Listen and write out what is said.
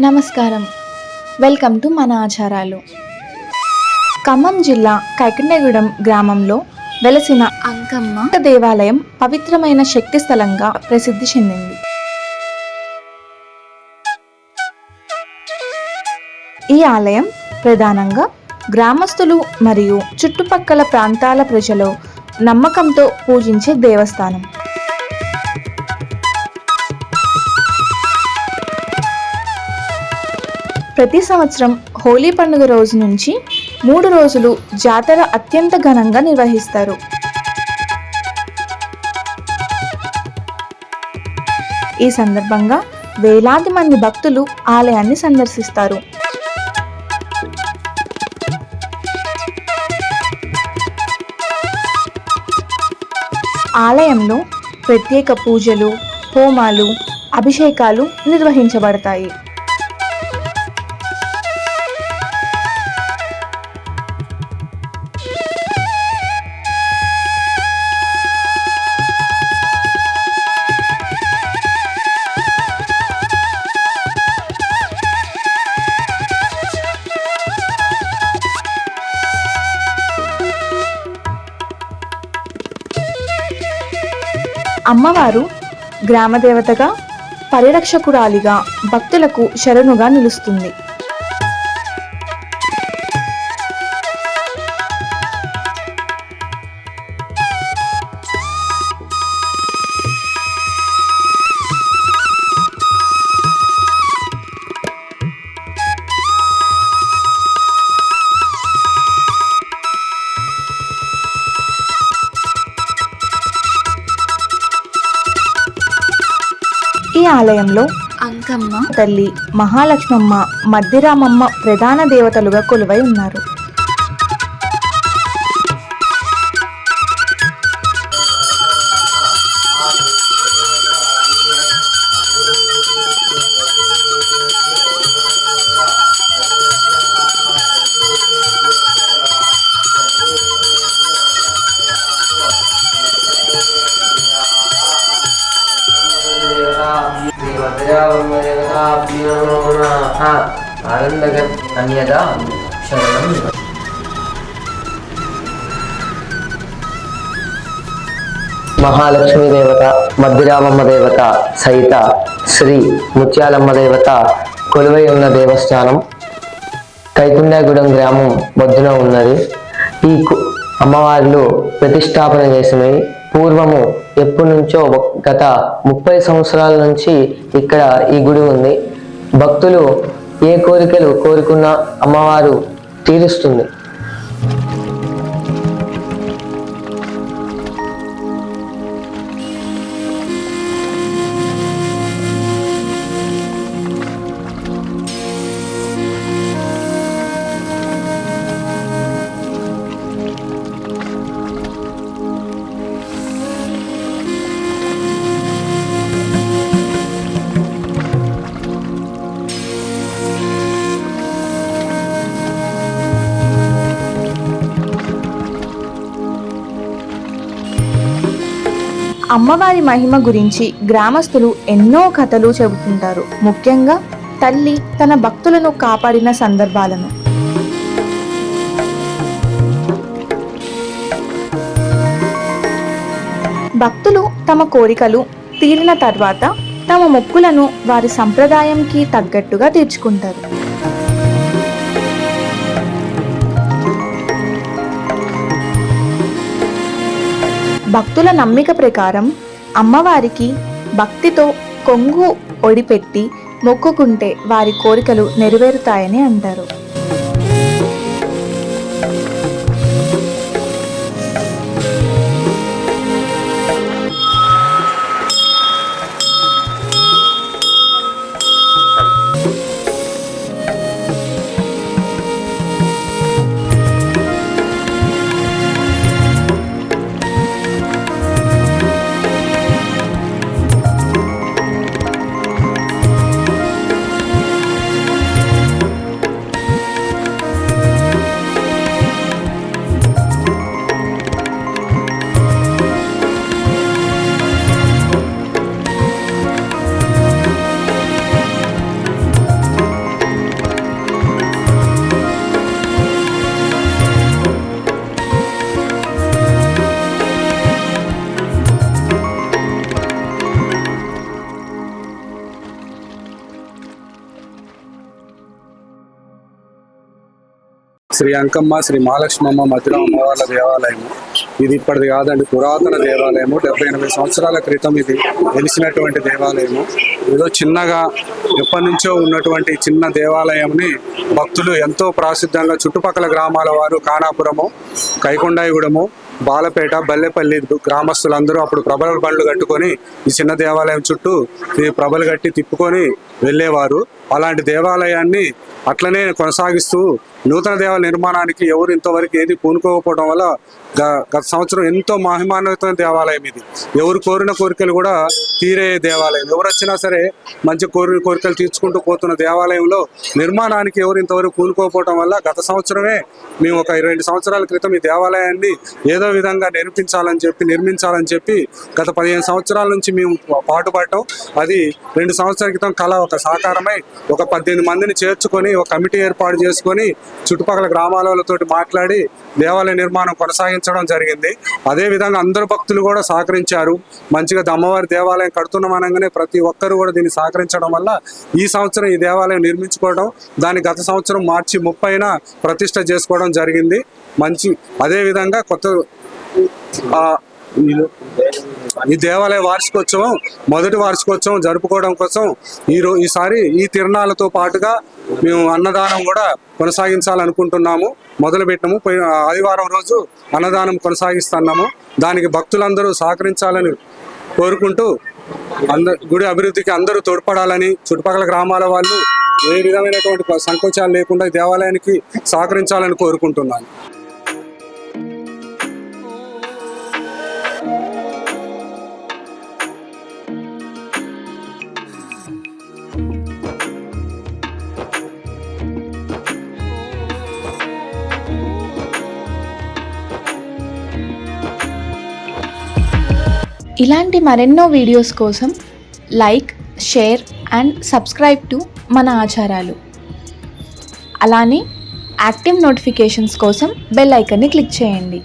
నమస్కారం. Welcome to మన ఆచారాలు. ఖమ్మం జిల్లా కైకండగూడెం గ్రామంలో వెలసిన అంకమ్మ దేవాలయం పవిత్రమైన శక్తి స్థలంగా ప్రసిద్ధి చెందింది. ఈ ఆలయం ప్రధానంగా గ్రామస్తులు మరియు చుట్టుపక్కల ప్రాంతాల ప్రజలు నమ్మకంతో పూజించే దేవస్థానం. ప్రతి సంవత్సరం హోలీ పండుగ రోజు నుంచి మూడు రోజులు జాతర అత్యంత ఘనంగా నిర్వహిస్తారు. ఈ సందర్భంగా వేలాది మంది భక్తులు ఆలయాన్ని సందర్శిస్తారు. ఆలయంలో ప్రత్యేక పూజలు హోమాలు అభిషేకాలు నిర్వహించబడతాయి. అమ్మవారు గ్రామదేవతగా పరిరక్షకురాలిగా భక్తులకు శరణుగా నిలుస్తుంది. ఆలయంలో అంకమ్మ తల్లి మహాలక్ష్మమ్మ మద్దిరామమ్మ ప్రధాన దేవతలుగా కొలువై ఉన్నారు. అన్యదా శరణం మహాలక్ష్మీ దేవత మద్దిరామమ్మ దేవత సహిత శ్రీ ముత్యాలమ్మ దేవత కొలువై ఉన్న దేవస్థానం కైకుండగూడెం గ్రామం బొద్దున ఉన్నది. ఈ అమ్మవార్లు ప్రతిష్టాపన చేసినవి. పూర్వము ఎప్పటి నుంచో గత ముప్పై సంవత్సరాల నుంచి ఇక్కడ ఈ గుడి ఉంది. భక్తులు ఏ కోరికలు కోరుకున్నా అమ్మవారు తీరుస్తుంది. అమ్మవారి మహిమ గురించి గ్రామస్తులు ఎన్నో కథలు చెబుతుంటారు. ముఖ్యంగా తల్లి తన భక్తులను కాపాడిన సందర్భాలను. భక్తులు తమ కోరికలు తీరిన తర్వాత తమ మొక్కులను వారి సంప్రదాయంకి తగ్గట్టుగా తీర్చుకుంటారు. భక్తుల నమ్మిక ప్రకారం అమ్మవారికి భక్తితో కొంగు ఒడిపెట్టి మొక్కుకుంటే వారి కోరికలు నెరవేరుతాయని అంటారు. శ్రీ అంకమ్మ శ్రీ మహాలక్ష్మమ్మ మధుర అమ్మవార్ల దేవాలయం. ఇది ఇప్పటిది కాదండి పురాతన దేవాలయము. డెబ్బై ఎనభై సంవత్సరాల క్రితం ఇది వెలిసినటువంటి దేవాలయము. ఏదో చిన్నగా ఎప్పటి నుంచో ఉన్నటువంటి చిన్న దేవాలయంని భక్తులు ఎంతో ప్రాసిద్ధంగా చుట్టుపక్కల గ్రామాల వారు కానాపురము కైకొండాయిగూడెము బాలపేట బల్లెపల్లి గ్రామస్తులందరూ అప్పుడు ప్రభల బండ్లు కట్టుకొని ఈ చిన్న దేవాలయం చుట్టూ ఈ ప్రభలు కట్టి తిప్పుకొని వెళ్ళేవారు. అలాంటి దేవాలయాన్ని అట్లనే కొనసాగిస్తూ నూతన దేవాలయ నిర్మాణానికి ఎవరు ఇంతవరకు ఏది పూనుకోకపోవడం వల్ల గ- గత సంవత్సరం ఎంతో మహిమాన్వితమైన దేవాలయం ఇది. ఎవరు కోరిన కోరికలు కూడా తీరే దేవాలయం. ఎవరు వచ్చినా సరే మంచి కోరిన కోరికలు తీర్చుకుంటూ పోతున్న దేవాలయంలో నిర్మాణానికి ఎవరు ఇంతవరకు పూనుకోకపోవడం వల్ల గత సంవత్సరమే మేము ఒక రెండు సంవత్సరాల క్రితం ఈ దేవాలయాన్ని ఏదో విధంగా నిర్మించాలని చెప్పి నిర్మించాలని చెప్పి గత పదిహేను సంవత్సరాల నుంచి మేము పాటుపడటం అది రెండు సంవత్సరాల క్రితం కళ ఒక సాకారమై ఒక పద్దెనిమిది మందిని చేర్చుకొని ఒక కమిటీ ఏర్పాటు చేసుకొని చుట్టుపక్కల గ్రామాలతో మాట్లాడి దేవాలయ నిర్మాణం కొనసాగించడం జరిగింది. అదే విధంగా అందరు భక్తులు కూడా సహకరించారు. మంచిగా అమ్మవారి దేవాలయం కడుతున్నాం అనగానే ప్రతి ఒక్కరు కూడా దీన్ని సహకరించడం వల్ల ఈ సంవత్సరం ఈ దేవాలయం నిర్మించుకోవడం దాన్ని గత సంవత్సరం మార్చి ముప్పైన ప్రతిష్ట చేసుకోవడం జరిగింది. మంచి అదేవిధంగా కొత్త ఈ- దేవాలయ వార్షికోత్సవం మొదటి వార్షికోత్సవం జరుపుకోవడం కోసం ఈ ఈసారి ఈ తిరణాలతో పాటుగా మేము అన్నదానం కూడా కొనసాగించాలనుకుంటున్నాము. మొదలు పెట్టాము పోయిన ఆదివారం రోజు అన్నదానం కొనసాగిస్తున్నాము. దానికి భక్తులందరూ సహకరించాలని కోరుకుంటూ అంద గుడి అభివృద్ధికి అందరూ తోడ్పడాలని చుట్టుపక్కల గ్రామాల వాళ్ళు ఏ విధమైనటువంటి సంకోచాలు లేకుండా ఈ దేవాలయానికి సహకరించాలని కోరుకుంటున్నాను. ఇలాంటి మరెన్నో వీడియోస్ కోసం like share and subscribe to మన ఆచారాలు. అలానే యాక్టివ్ నోటిఫికేషన్స్ కోసం బెల్ ఐకన్ని క్లిక్ చేయండి.